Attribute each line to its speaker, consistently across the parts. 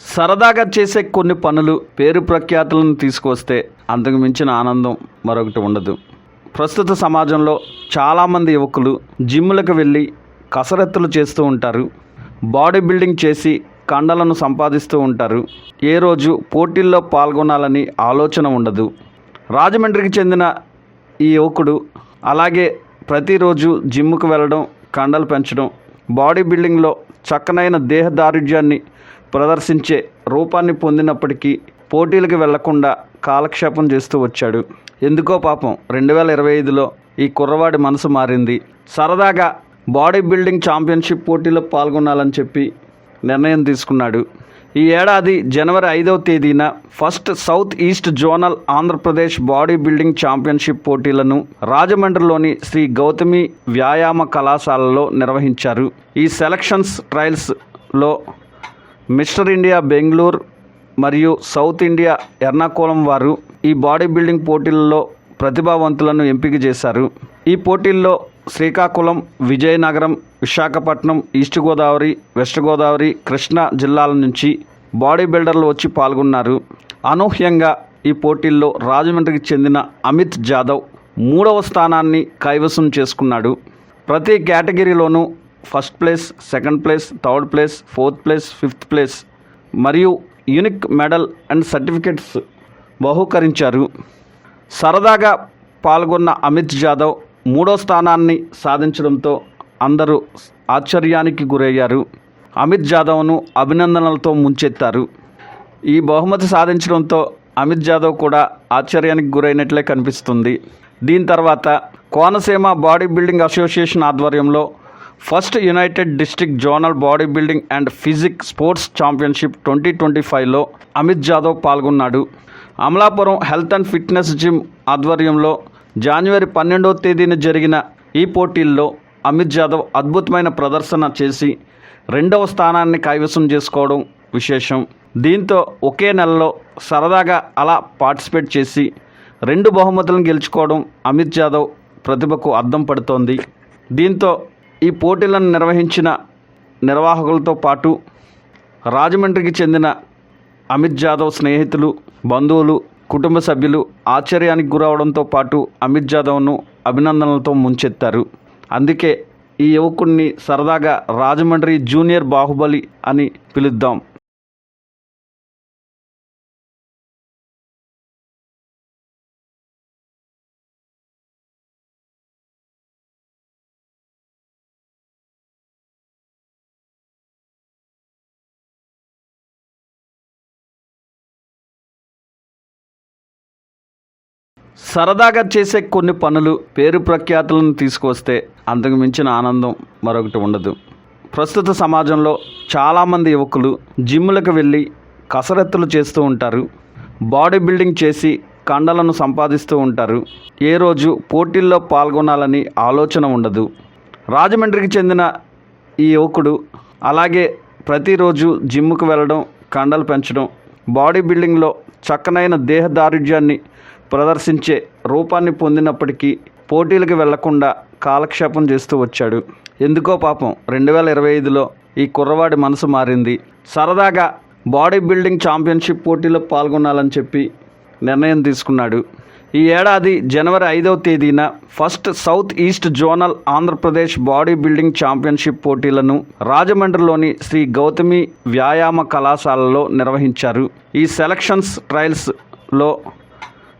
Speaker 1: సరదాగా చేసే కొన్ని పనులు పేరు ప్రఖ్యాతులను తీసుకొస్తే అంతకు మించిన ఆనందం మరొకటి ఉండదు. ప్రస్తుత సమాజంలో చాలామంది యువకులు జిమ్లకు వెళ్ళి కసరత్తులు చేస్తూ ఉంటారు. బాడీ బిల్డింగ్ చేసి కండలను సంపాదిస్తూ ఉంటారు. ఏ రోజు పోటీల్లో పాల్గొనాలని ఆలోచన ఉండదు. రాజమండ్రికి చెందిన ఈ యువకుడు అలాగే ప్రతిరోజు జిమ్కు వెళ్ళడం కండలు పెంచడం బాడీ బిల్డింగ్లో చక్కనైన దేహదారుఢ్యాన్ని ప్రదర్శించే రూపాన్ని పొందినప్పటికీ పోటీలకు వెళ్ళకుండా కాలక్షేపం చేస్తూ వచ్చాడు. ఎందుకో పాపం రెండు వేల ఇరవై ఐదులో ఈ కుర్రవాడి మనసు మారింది. సరదాగా బాడీ బిల్డింగ్ ఛాంపియన్షిప్ పోటీలో పాల్గొనాలని చెప్పి నిర్ణయం తీసుకున్నాడు. ఈ ఏడాది జనవరి ఐదవ తేదీన first south east zonal Andhra Pradesh body building championship పోటీలను రాజమండ్రిలోని శ్రీ గౌతమి వ్యాయామ కళాశాలలో నిర్వహించారు. ఈ సెలక్షన్స్ ట్రయల్స్లో మిస్టర్ ఇండియా బెంగళూరు మరియు సౌత్ ఇండియా ఎర్నాకుళం వారు ఈ బాడీ బిల్డింగ్ పోటీలలో ప్రతిభావంతులను ఎంపిక చేశారు. ఈ పోటీల్లో శ్రీకాకుళం విజయనగరం విశాఖపట్నం ఈస్ట్ గోదావరి వెస్ట్ గోదావరి కృష్ణా జిల్లాల నుంచి బాడీ బిల్డర్లు వచ్చి పాల్గొన్నారు. అనూహ్యంగా ఈ పోటీల్లో రాజమండ్రికి చెందిన అమిత్ జాదవ్ మూడవ స్థానాన్ని కైవసం చేసుకున్నాడు. ప్రతి కేటగిరీలోనూ first place second place third place fourth place fifth place. మరియు యూనిక్ మెడల్ అండ్ సర్టిఫికెట్స్ బహూకరించారు. సరదాగా పాల్గొన్న అమిత్ జాదవ్ మూడో స్థానాన్ని సాధించడంతో అందరూ ఆశ్చర్యానికి గురయ్యారు. అమిత్ జాదవ్ను అభినందనలతో ముంచెత్తారు. ఈ బహుమతి సాధించడంతో అమిత్ జాదవ్ కూడా ఆశ్చర్యానికి గురైనట్లే కనిపిస్తుంది. దీని తర్వాత కోనసీమ బాడీ బిల్డింగ్ అసోసియేషన్ ఆధ్వర్యంలో first united district zonal body building and physique sports championship twenty twenty ఫైవ్లో అమిత్ జాదవ్ పాల్గొన్నాడు. Amalapuram health and fitness gym ఆధ్వర్యంలో జనవరి పన్నెండవ తేదీన జరిగిన ఈ పోటీల్లో అమిత్ జాదవ్ అద్భుతమైన ప్రదర్శన చేసి రెండవ స్థానాన్ని కైవసం చేసుకోవడం విశేషం. దీంతో ఒకే నెలలో సరదాగా అలా పార్టిసిపేట్ చేసి రెండు బహుమతులను గెలుచుకోవడం అమిత్ జాదవ్ ప్రతిభకు అద్దం పడుతోంది. దీంతో ఈ పోటీలను నిర్వహించిన నిర్వాహకులతో పాటు రాజమండ్రికి చెందిన అమిత్ జాదవ్ స్నేహితులు బంధువులు కుటుంబ సభ్యులు ఆశ్చర్యానికి గురవడంతో పాటు అమిత్ జాదవ్ను అభినందనలతో ముంచెత్తారు. అందుకే ఈ యువకుడిని సరదాగా రాజమండ్రి జూనియర్ బాహుబలి అని పిలుద్దాం. సరదాగా చేసే కొన్ని పనులు పేరు ప్రఖ్యాతులను తీసుకొస్తే అంతకు మించిన ఆనందం మరొకటి ఉండదు. ప్రస్తుత సమాజంలో చాలామంది యువకులు జిమ్లకు వెళ్ళి కసరత్తులు చేస్తూ ఉంటారు. బాడీ బిల్డింగ్ చేసి కండలను సంపాదిస్తూ ఉంటారు. ఏ రోజు పోటీల్లో పాల్గొనాలని ఆలోచన ఉండదు. రాజమండ్రికి చెందిన ఈ యువకుడు అలాగే ప్రతిరోజు జిమ్కు వెళ్ళడం కండలు పెంచడం బాడీ బిల్డింగ్లో చక్కనైన దేహదారుఢ్యాన్ని ప్రదర్శించే రూపాన్ని పొందినప్పటికీ పోటీలకు వెళ్ళకుండా కాలక్షేపం చేస్తూ వచ్చాడు. ఎందుకో పాపం రెండు వేల ఇరవై ఐదులో ఈ కుర్రవాడి మనసు మారింది. సరదాగా బాడీ బిల్డింగ్ ఛాంపియన్షిప్ పోటీలో పాల్గొనాలని చెప్పి నిర్ణయం తీసుకున్నాడు. ఈ ఏడాది జనవరి ఐదవ తేదీన first south east zonal Andhra Pradesh body building championship పోటీలను రాజమండ్రిలోని శ్రీ గౌతమి వ్యాయామ కళాశాలలో నిర్వహించారు. ఈ సెలక్షన్స్ ట్రయల్స్లో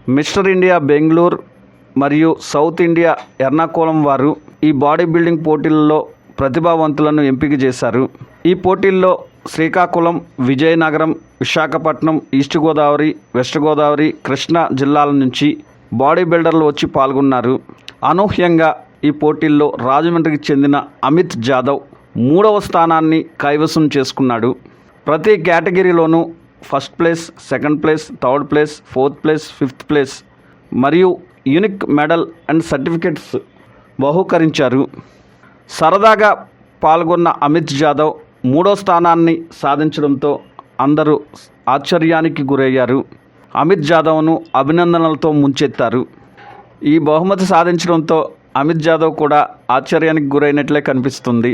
Speaker 1: మిస్టర్ ఇండియా బెంగళూరు మరియు సౌత్ ఇండియా ఎర్నాకుళం వారు ఈ బాడీ బిల్డింగ్ పోటీలలో ప్రతిభావంతులను ఎంపిక చేశారు. ఈ పోటీల్లో శ్రీకాకుళం విజయనగరం విశాఖపట్నం ఈస్ట్ గోదావరి వెస్ట్ గోదావరి కృష్ణా జిల్లాల నుంచి బాడీ బిల్డర్లు వచ్చి పాల్గొన్నారు. అనూహ్యంగా ఈ పోటీల్లో రాజమండ్రికి చెందిన అమిత్ జాదవ్ మూడవ స్థానాన్ని కైవసం చేసుకున్నాడు. ప్రతి కేటగిరీలోనూ first place second place third place fourth place fifth place మరియు యూనిక్ మెడల్ అండ్ సర్టిఫికెట్స్ బహూకరించారు. సరదాగా పాల్గొన్న అమిత్ జాదవ్ మూడో స్థానాన్ని సాధించడంతో అందరూ ఆశ్చర్యానికి గురయ్యారు. అమిత్ జాదవ్ను అభినందనలతో ముంచెత్తారు. ఈ బహుమతి సాధించడంతో అమిత్ జాదవ్ కూడా ఆశ్చర్యానికి గురైనట్లే కనిపిస్తుంది.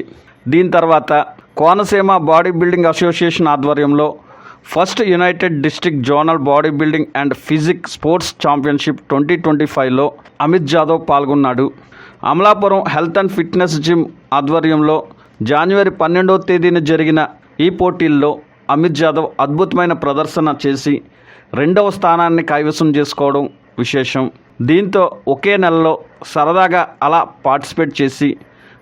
Speaker 1: దీని తర్వాత కోనసీమ బాడీ బిల్డింగ్ అసోసియేషన్ ఆధ్వర్యంలో first united district zonal body building and physique sports championship twenty twenty ఫైవ్లో అమిత్ జాదవ్ పాల్గొన్నాడు. Amalapuram health and fitness gym ఆధ్వర్యంలో జనవరి పన్నెండవ తేదీన జరిగిన ఈ పోటీల్లో అమిత్ జాదవ్ అద్భుతమైన ప్రదర్శన చేసి రెండవ స్థానాన్ని కైవసం చేసుకోవడం విశేషం. దీంతో ఒకే నెలలో సరదాగా అలా పార్టిసిపేట్ చేసి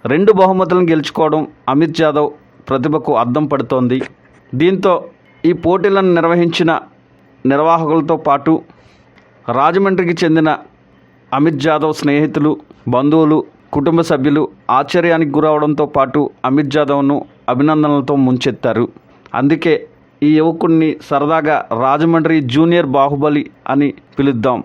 Speaker 1: రెండు బహుమతులను గెలుచుకోవడం అమిత్ జాదవ్ ప్రతిభకు అద్దం పడుతోంది. దీంతో ఈ పోటీలను నిర్వహించిన నిర్వాహకులతో పాటు రాజమండ్రికి చెందిన అమిత్ జాదవ్ స్నేహితులు బంధువులు కుటుంబ సభ్యులు ఆశ్చర్యానికి గురవడంతో పాటు అమిత్ జాదవ్ను అభినందనలతో ముంచెత్తారు. అందుకే ఈ యువకుడిని సరదాగా రాజమండ్రి జూనియర్ బాహుబలి అని పిలుద్దాం.